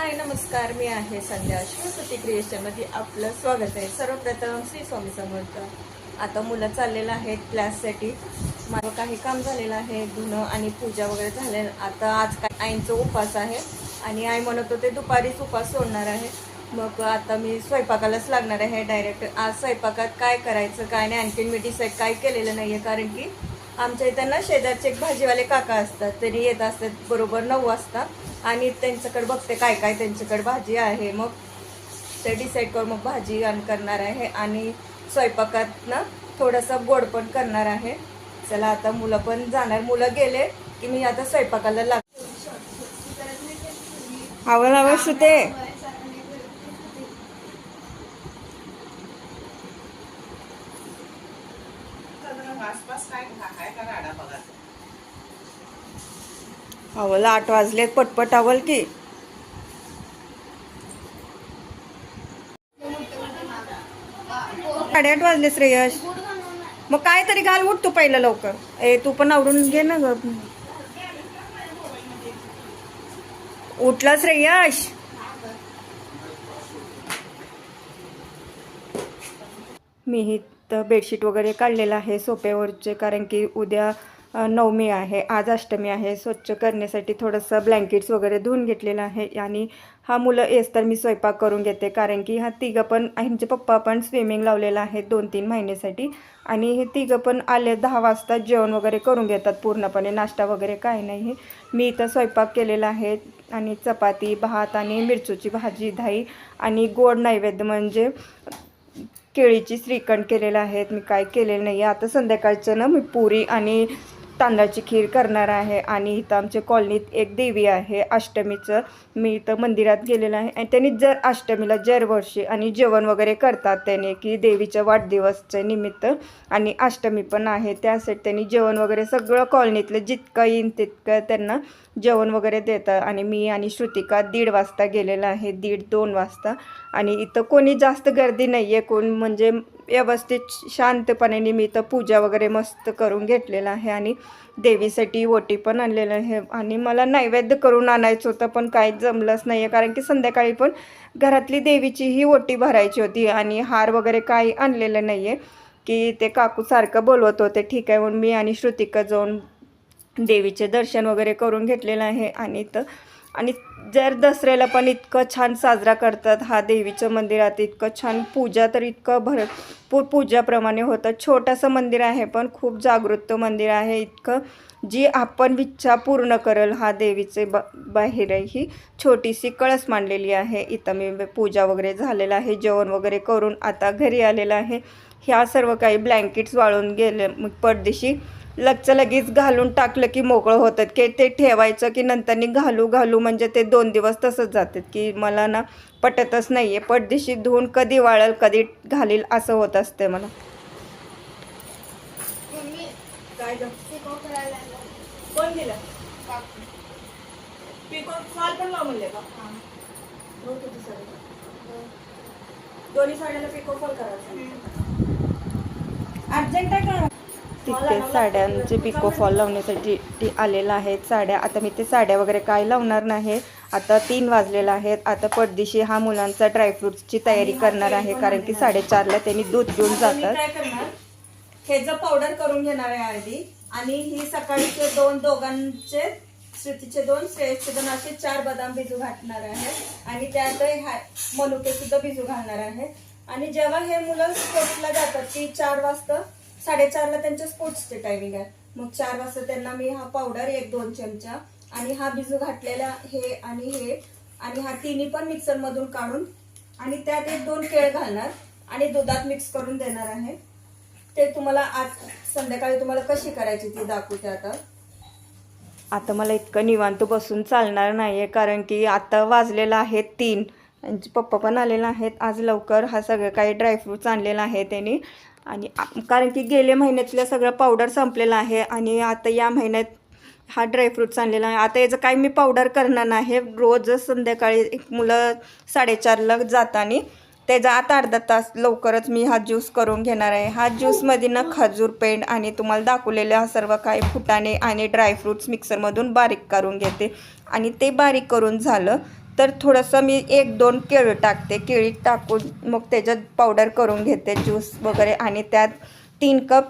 हाय नमस्कार. मी आहे संध्या शिवसती क्रिएशनमध्ये आपलं स्वागत आहे. सर्वप्रथम श्री स्वामी समर्थ. आता मुलं चाललेलं आहेत क्लाससाठी. माझं काही काम झालेलं आहे धुणं आणि पूजा वगैरे झाले. आता आज काय आईंचं उपास आहे आणि आई म्हणत होते दुपारीच उपास सोडणार आहे. मग आता मी स्वयंपाकालाच लागणार आहे डायरेक्ट. आज स्वयंपाकात काय करायचं काय नाही आणखीन मी डिसाईड काय केलेलं नाही आहे कारण की आमच्या इथं ना शेजारचे एक भाजीवाले काका असतात. तरी येत असतात बरोबर नऊ वाजता. आणि त्यांच्याकडे बघते काय काय त्यांच्याकडे भाजी आहे. मग ते डिसाईड करून मग भाजी आण करणार आहे आणि स्वयंपाकातनं थोडंसं गोड पण करणार आहे. चला आता मुलं पण जाणार. मुलं गेले की मी आता स्वयंपाकाला लाग आवड आवड सुते आसपास काय काय का राडा बघा अवल आठ वाजले पटपट आवल की. साडेआठ वाजले श्रेयश. मग काय तरी घाल उठ तू पहिलं लवकर. ए तू पण आवडून घे ना ग. उठला श्रेयश. मी ही तर बेडशीट वगैरे काढलेलं आहे सोप्यावरचे कारण की उद्या नवमी आहे आज अष्टमी आहे स्वच्छ करण्यासाठी थोडंसं ब्लँकेट्स वगैरे धुवून घेतलेलं आहे आणि हा मुलं येस तर मी स्वयंपाक करून घेते कारण की हा तिघं पण ह्यांचे पप्पा पण स्विमिंग लावलेला आहे दोन तीन महिन्यासाठी आणि हे तिघं पण आले दहा वाजता जेवण वगैरे करून घेतात पूर्णपणे नाश्ता वगैरे काय नाही. मी इथं स्वयंपाक केलेला आहे आणि चपाती भात आणि मिरचूची भाजी दाई आणि गोड नैवेद्य म्हणजे केळीची श्रीखंड केलेलं आहेत मी काय केलेलं नाही आहे. आता संध्याकाळचं ना मी पुरी आणि तांदळाची खीर करणार आहे आणि इथं आमच्या कॉलनीत एक देवी आहे अष्टमीचं. मी इथं मंदिरात गेलेलं आहे आणि त्यांनी जर अष्टमीला दरवर्षी आणि जेवण वगैरे करतात त्याने की देवीच्या वाढदिवसच्या निमित्त आणि अष्टमी पण आहे त्यासाठी त्यांनी जेवण वगैरे सगळं कॉलनीतलं जितकं येईन तितकं त्यांना जेवण वगैरे देतं आणि मी आणि श्रुतिका दीड वाजता गेलेलं आहे दीड दोन वाजता. आणि इथं कोणी जास्त गर्दी नाही आहे कोण म्हणजे व्यवस्थित शांतपणे मी पूजा वगैरे मस्त करून घेतलेलं आहे आणि देवीसाठी ओटी पण आणलेलं आहे. आणि मला नैवेद्य करून आणायचं होतं पण काय जमलंच नाही आहे कारण की संध्याकाळी पण घरातली देवीची ही ओटी भरायची होती आणि हार वगैरे काही आणलेलं नाही आहे की ते काकूसारखं बोलवत होते ठीक आहे म्हणून मी आणि श्रुतिका जाऊन देवीचे दर्शन वगैरे करून घेतलेलं आहे. आणि तर आणि जर दसऱ्याला पण इतकं छान साजरा करतात हा देवीचं मंदिरात इतकं छान पूजा तर इतकं भर पू पूजाप्रमाणे होतं. छोटंसं मंदिर आहे पण खूप जागृत मंदिर आहे इतकं जी आपण इच्छा पूर्ण करेल हा देवीचे ब बाहेर ही छोटीशी कळस मांडलेली आहे. इथं मी पूजा वगैरे झालेलं आहे जेवण वगैरे करून आता घरी आलेलं आहे. ह्या सर्व काही ब्लँकेट्स वाळून गेले मग लगचं लगेच घालून टाकलं की मोकळं होतात. की ते ठेवायचं की नंतरनी घालू घालू म्हणजे ते दोन दिवस तसंच जातात की मला ना पटतच नाही आहे पडदिशी धुवून कधी वाळल कधी घालील असं होत असते मला. कोण दिलं? हो? दोन्ही साड्याला पिको फॉल करायचं. अर्जंट आहे का? तिथे साड्यांचे पिको फॉल लावण्यासाठी ती आलेलं आहेत साड्या आता मी ते साड्या वगैरे काय लावणार नाही. आता तीन वाजलेलं आहेत. आता पडदिशी हा मुलांचा ड्रायफ्रुट्सची तयारी करणार आहे. कारण की साडेचारला त्यांनी दूध घेऊन जातात. हे जर पावडर करून घेणार आहे आधी. आणि ही सकाळीचे दोन दोघांचे श्रुतीचे दोन श्रेयसचे दोन असे चार बदाम भिजू घालणार आहे. आणि त्यात ह्या मनुके सुद्धा भिजू घालणार आहे. आणि जेव्हा हे मुलं स्पोर्ट्सला जातात की चार वाजता साडेचारला त्यांच्या स्पोर्ट्सचे टायमिंग आहे. मग चार वाजता त्यांना मी हा पावडर एक दोन चमचा आणि हा बिजू घातलेला हे आणि हे आणि हा तिन्ही पण मिक्सरमधून काढून आणि त्यात एक दोन केळ घालणार आणि दुधात मिक्स करून देणार आहे. ते तुम्हाला आज संध्याकाळी तुम्हाला कशी करायची ती दाखवते आता. आता मला इतकं निवांत बसून चालणार नाही आहे कारण की आता वाजलेलं आहे तीन. पप्पा पण आलेला आहेत. आज लवकर हा सगळं काही ड्रायफ्रूट्स आणलेला आहे त्यांनी. आणि कारण की गेल्या महिन्यातलं सगळं पावडर संपलेलं आहे आणि आता या महिन्यात हा ड्रायफ्रूट्स आणलेला आहे. आता याचं काय मी पावडर करणार नाही. रोज संध्याकाळी एक मुलं साडेचारला जाताना त्याचा आता अर्धा तास लवकरच मी हा ज्यूस करून घेणार आहे. हा ज्यूसमध्ये ना खजूर पेंड आणि तुम्हाला दाखवलेले हा सर्व काही फुटाणे आणि ड्रायफ्रूट्स मिक्सरमधून बारीक करून घेते. आणि ते बारीक करून झालं तर थोडंसं मी एक दोन केळी टाकते. केळी टाकून मग त्याच्यात पावडर करून घेते ज्यूस वगैरे. आणि त्यात तीन कप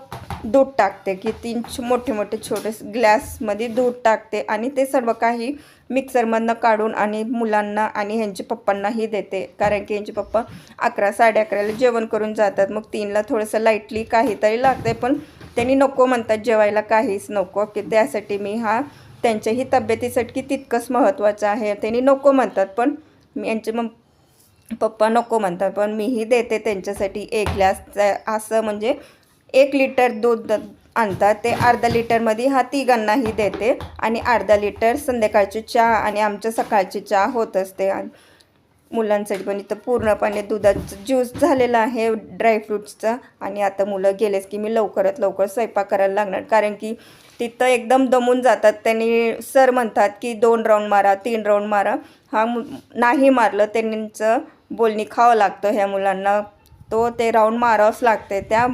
दूध टाकते की तीन छ- मोठे मोठे छोटे ग्लासमध्ये दूध टाकते. आणि ते सर्व काही मिक्सरमधनं काढून आणि मुलांना आणि ह्यांच्या पप्पांनाही देते. कारण की ह्यांचे पप्पा अकरा साडे अकराला जेवण करून जातात. मग तीनला थोडंसं लाईटली काहीतरी लागते पण त्यांनी नको म्हणतात जेवायला काहीच नको. की त्यासाठी मी हा त्यांच्याही तब्येतीसाठी तितकंच महत्त्वाचं आहे. त्यांनी नको म्हणतात पण मी यांचे मग पप्पा नको म्हणतात पण मीही देते त्यांच्यासाठी एक ग्लास. असं म्हणजे एक लिटर दूध आणतात. ते अर्धा लिटरमध्ये हा तिघांनाही देते आणि अर्धा लिटर संध्याकाळची चहा आणि आमच्या सकाळची चहा होत असते. आणि मुलांसाठी पण इथं पूर्णपणे दुधाचं ज्यूस झालेला आहे ड्रायफ्रूट्सचा. आणि आता मुलं गेलेच की मी लवकरात लवकर स्वयंपाक करायला लागणार. कारण की तिथं एकदम दमून जातात. त्यांनी सर म्हणतात की दोन राऊंड मारा तीन राऊंड मारा. हा नाही मारलं त्यांचं बोलणी खावं लागतं ह्या मुलांना. तो ते राऊंड मारावंच लागते त्या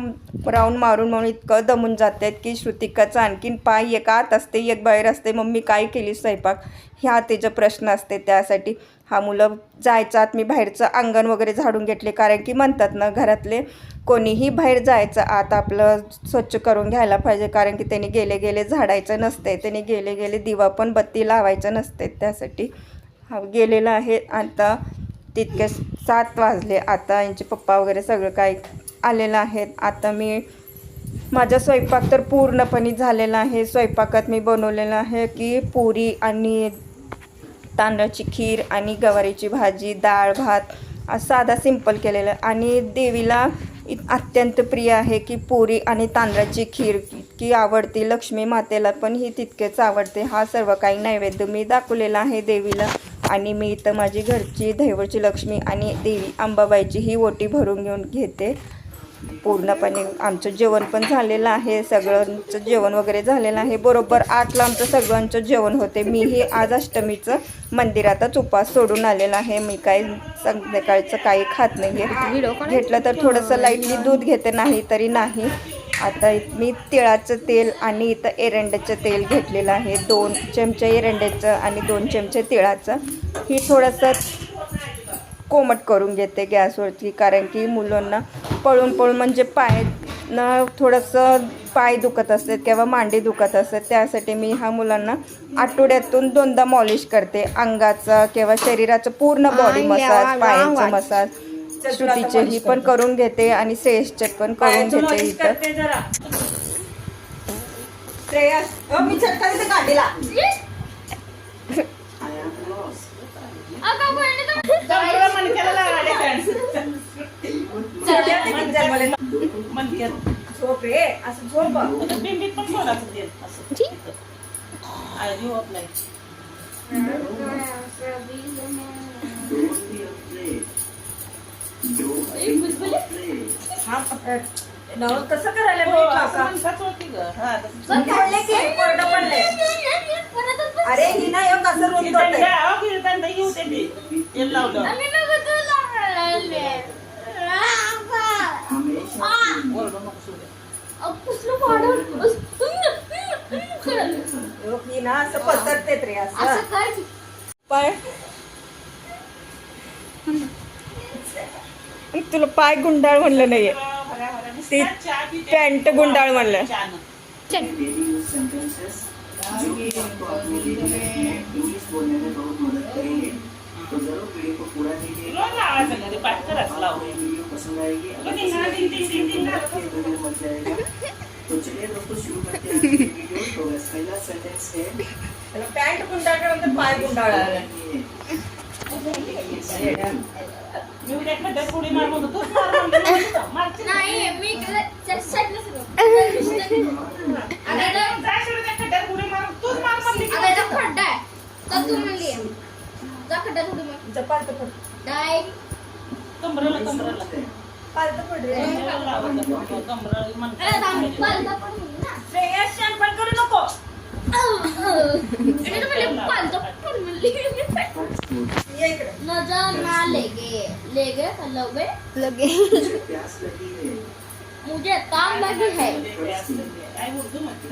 राऊंड मारून म्हणून इतकं दमून जातात की श्रुतिकाचा आणखीन पाय एक आत असते एक बाहेर असते मम्मी काय केली स्वयंपाक? ह्या तिचे प्रश्न असते त्यासाठी. हा मुलं जायचं आत मी बाहेरचं अंगण वगैरे झाडून घेतले. कारण की म्हणतात ना घरातले कोणीही बाहेर जायचं आत आपलं स्वच्छ करून घ्यायला पाहिजे. कारण की त्यांनी गेले गेले झाडायचं नसते त्यांनी गेले गेले दिवा पण बत्ती लावायचं नसते त्यासाठी. हा गेलेला आहे. आता तितके सात वाजले. आता यांचे पप्पा वगैरे सगळं काही आलेलं आहेत. आता मी माझा स्वयंपाक तर पूर्णपणे झालेला आहे. स्वयंपाकात मी बनवलेलं आहे की पुरी आणि तांदळाची खीर आणि गवारीची भाजी डाळ भात साधा सिंपल केलेलं. आणि देवीला अत्यंत प्रिय आहे की पुरी आणि तांदळाची खीर की आवडते. लक्ष्मी मातेला पण ही तितकेच आवडते. हा सर्व काही नैवेद्य मी दाखवलेला आहे देवीला. आणि मी इथं माझी घरची दैवची लक्ष्मी आणि देवी अंबाबाईची ही ओटी भरून घेऊन घेते. पूर्णपणे आमचं जेवण पण झालेलं आहे. सगळ्यांचं जेवण वगैरे झालेलं आहे. बरोबर आठला आमचं सगळ्यांचं जेवण होते. मीही आज अष्टमीचं मंदिरातच उपास सोडून आलेला आहे. मी काही संध्याकाळचं काही खात नाही आहे घेतलं तर थोडंसं लाईटली दूध घेते. नाही तरी नाही. आता मी तिळाचं तेल आणि इथं एरंड्याचं तेल घेतलेलं आहे. दोन चमचे एरंड्याचं आणि दोन चमचे तिळाचं. ही थोडंसं कोमट करून घेते गॅसवरती कारण की मुलांना पळून पळून म्हणजे पायनं थोडंसं पाय दुखत असतात किंवा मांडी दुखत असतात. त्यासाठी मी ह्या मुलांना आठवड्यातून दोनदा मॉलिश करते. अंगाचा किंवा शरीराचं पूर्ण बॉडी मसाज पायांचं मसाज. श्रुतीचे ही पण करून घेते आणि श्रेयसचे पण करून घेते इथं. श्रेयस मी. झोप रे असं झोप. आता बिंबीत पण सोडायचं तेल कसं करायला हो. हा. पण पडले की कोरडं पडले अरे ही नाही हो कसं दंड येऊ दे ती. लावलं. ही ना असं पसरतेत रे असं. पाय तुला पाय गुंडाळ म्हणलं नाहीये. ती. पॅन्ट गुंडाळ म्हणलं. पॅन्ट गुंडाळ पाय गुंडाळ मी उद्या खड्ड्यात उडी मार म्हणतो, तूच मार म्हणलं ना, मारते ना. अरे, जा सोडून त्या खड्ड्यात उडी मार, तूच मार म्हणली की पालतं पड कमरेला कमरेला पालतं पड रे कमरेला लावायचं. कमरेला म्हणतात. श्रेयस शहाणपण करू नको ये इकडे. मुझे काम लगी है. आई उर्दू मध्ये.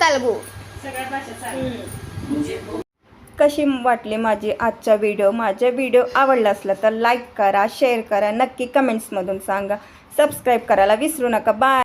तेलुगु. सगळ्या भाषा सांग. कशी वाटली माझी आजचा व्हिडिओ माझा व्हिडिओ आवडला असला तर लाईक करा शेअर करा. नक्की कमेंट्समधून सांगा. सबस्क्राईब करायला विसरू नका. बाय